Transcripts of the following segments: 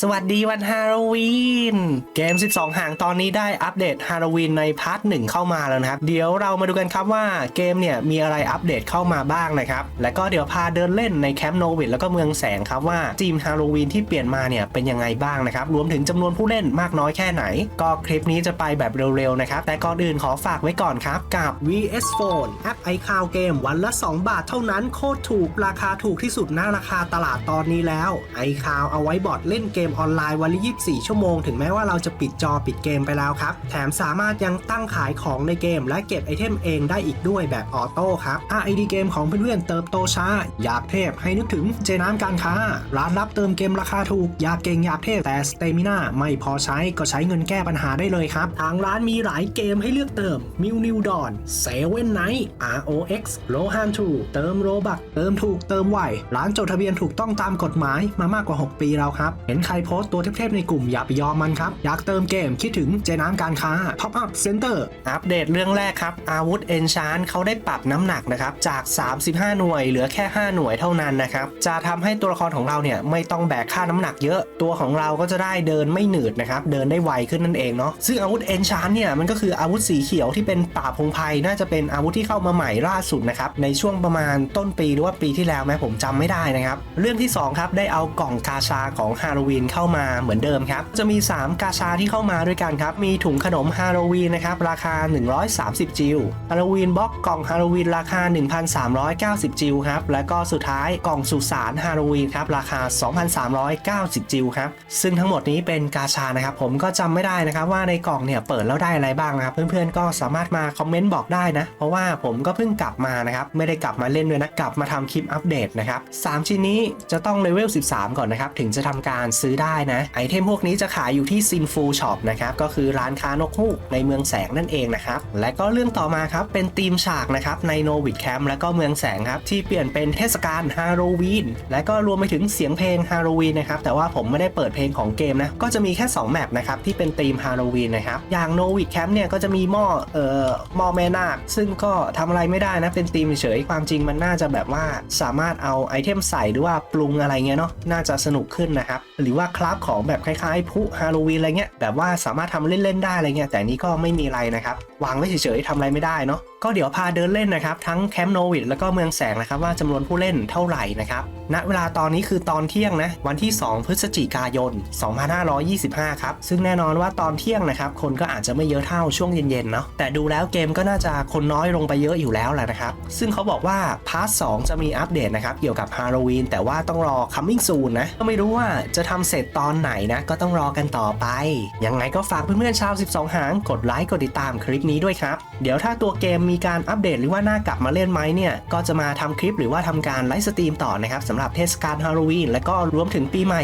สวัสดีวันฮาโลวีน เกม 12หางตอนนี้ได้อัปเดตฮาโลวีนในพาร์ทหนึ่งเข้ามาแล้วนะครับ เดี๋ยวเรามาดูกันครับว่าเกมเนี่ยมีอะไรอัปเดตเข้ามาบ้างนะครับ และก็เดี๋ยวพาเดินเล่นในแคมป์โนวิดแล้วก็เมืองแสงครับว่าทีมฮาโลวีนที่เปลี่ยนมาเนี่ยเป็นยังไงบ้างนะครับ รวมถึงจำนวนผู้เล่นมากน้อยแค่ไหน ก็คลิปนี้จะไปแบบเร็วๆนะครับ แต่ก่อนอื่นขอฝากไว้ก่อนครับกับ VS Phone แอป iCloud เกมวันละ 2 บาทเท่านั้นโคตรถูกราคาถูกที่สุดหน้าราคาตลาดตอนนี้แล้ว iCloud เอาไว้บอดเล่นเกเกมออนไลน์วันละ24 ชั่วโมง ถึงแม้ว่าเราจะปิดจอปิดเกมไปแล้วครับ แถมสามารถยังตั้งขายของในเกม และเก็บไอเทมเองได้อีกด้วยแบบออโต้ครับ RID เกมของเพื่อนๆเติบโตช้า อยากเทพให้นึกถึงเจน้ำการค้า ร้านรับเติมเกมราคาถูก อยากเก่งอยากเทพแต่สเตมิน่าไม่พอใช้ก็ใช้เงินแก้ปัญหาได้เลยครับ ทางร้านมีหลายเกมให้เลือกเติมมิวนิวดอนเซเว่นไนท์ ROX โลฮันทูเติมโรบักเติมถูกเติมไวร้านจดทะเบียนถูกต้องตามกฎหมายมามากกว่า 6 ปีแล้วครับ เห็นใครโพสต์ตัวเทพๆในกลุ่มอย่าไปยอมมันครับ อยากเติมเกมคิดถึงเจน้ำการค้า Pop Up Center อัปเดตเรื่องแรกครับ อาวุธเอนชานเขาได้ปรับน้ำหนักนะครับ จาก 35 หน่วยเหลือแค่ 5 หน่วยเท่านั้นนะครับ จะทำให้ตัวละครของเราเนี่ยไม่ต้องแบกค่าน้ำหนักเยอะ ตัวของเราก็จะได้เดินไม่หนืดนะครับ เดินได้ไวขึ้นนั่นเองเนาะซึ่งอาวุธเอนชานเนี่ยมันก็คืออาวุธสีเขียวที่เป็นป่าพงไพรน่าจะเป็นอาวุธที่เข้ามาใหม่ล่าสุดนะครับในช่วงประมาณต้นปีหรือว่าปีที่แล้วไหมผมจำไม่ได้นะครับเรื่องที่สองครับได้เอากล่องกาชาของฮาโลวีนเข้ามาเหมือนเดิมครับ จะมี 3 กาชาที่เข้ามาด้วยกันครับ มีถุงขนมฮาโลวีนนะครับ ราคา 130 จิลฮาโลวีนบล็อกกล่องฮาโลวีนราคา 1,390 จิลครับ แล้วก็สุดท้ายกล่องสุสานฮาโลวีนครับ ราคา 2,390 จิลครับ ซึ่งทั้งหมดนี้เป็นกาชานะครับ ผมก็จำไม่ได้นะครับว่าในกล่องเนี่ยเปิดแล้วได้อะไรบ้างนะครับ เพื่อนๆก็สามารถมาคอมเมนต์บอกได้นะ เพราะว่าผมก็เพิ่งกลับมานะครับ ไม่ได้กลับมาเล่นด้วยนะ กลับมาทำคลิปอัปเดตนะครับ3ชิ้นนี้จะต้องเลเวล 13 ก่อนนะครับ ถึงจะทำการซื้อได้นะไอเทมพวกนี้จะขายอยู่ที่ซินฟูช็อปนะครับก็คือร้านค้านกฮูกในเมืองแสงนั่นเองนะครับและก็เรื่องต่อมาครับเป็นธีมฉากนะครับในโนวิดแคมป์และก็เมืองแสงครับที่เปลี่ยนเป็นเทศกาลฮาโลวีนและก็รวมไปถึงเสียงเพลงฮาโลวีนนะครับแต่ว่าผมไม่ได้เปิดเพลงของเกมนะก็จะมีแค่2แมปนะครับที่เป็นธีมฮาโลวีนนะครับอย่างโนวิดแคมป์เนี่ยก็จะมีหม้อเอ่อหม้อแม่นาคซึ่งก็ทำอะไรไม่ได้นะเป็นธีมเฉยความจริงมันน่าจะแบบว่าสามารถเอาไอเทมใส่หรือว่าปรุงอะไรเงี้ยเนาะน่าจะสนุกขึ้นนะครับหรือว่าคราฟของแบบคล้ายๆผู้ฮาโลวีนอะไรเงี้ยแบบว่าสามารถทำเล่นๆได้อะไรเงี้ยแต่นี้ก็ไม่มีอะไรนะครับวางไว้เฉยๆทำอะไรไม่ได้เนาะก็เดี๋ยวพาเดินเล่นนะครับ ทั้งแคมป์โนวิดแล้วก็เมืองแสงนะครับว่าจำนวนผู้เล่นเท่าไหร่นะครับณเวลาตอนนี้คือตอนเที่ยงนะวันที่ 2 พฤศจิกายน 2525 ครับ ซึ่งแน่นอนว่าตอนเที่ยงนะครับคนก็อาจจะไม่เยอะเท่าช่วงเย็นๆเนาะแต่ดูแล้วเกมก็น่าจะคนน้อยลงไปเยอะอยู่แล้วแหละนะครับ ซึ่งเขาบอกว่าพาร์ท2จะมีอัปเดตนะครับเกี่ยวกับฮาโลวีนแต่ว่าต้องรอ coming soon นะก็ไม่รู้ว่าจะทำเสร็จตอนไหนนะก็ต้องรอกันต่อไปยังไงก็ฝากเพื่อนๆชาว 12 หางกดไลค์กดติดตามคลิปนี้ด้วยครับเดี๋ยวถ้าตัวเกมมีการอัปเดตหรือว่าน่ากลับมาเล่นไหมเนี่ยก็จะมาทำคลิปหรือว่าทำการไลฟ์สตรีมต่อนะครับสำหรับเทศกาลฮาโลวีนและก็รวมถึงปีใหม่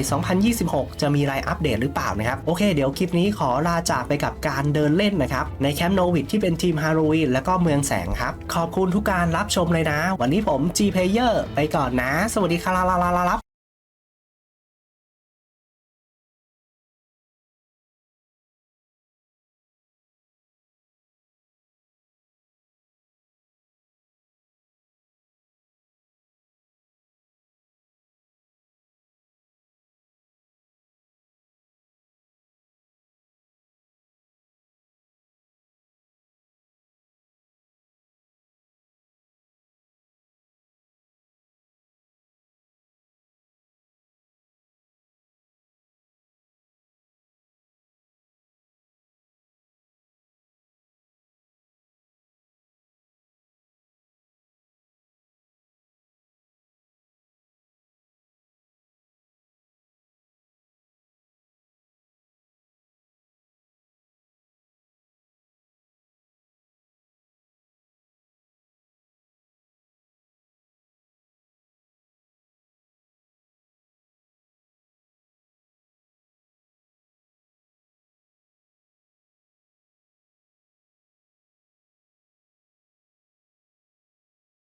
2026 จะมีอะไรอัปเดตหรือเปล่านะครับโอเคเดี๋ยวคลิปนี้ขอลาจากไปกับการเดินเล่นนะครับในแคมป์โนวิดที่เป็นทีมฮาโลวีนและก็เมืองแสงครับขอบคุณทุกการรับชมเลยนะ วันนี้ผม G Player ไปก่อนนะ สวัสดีครับ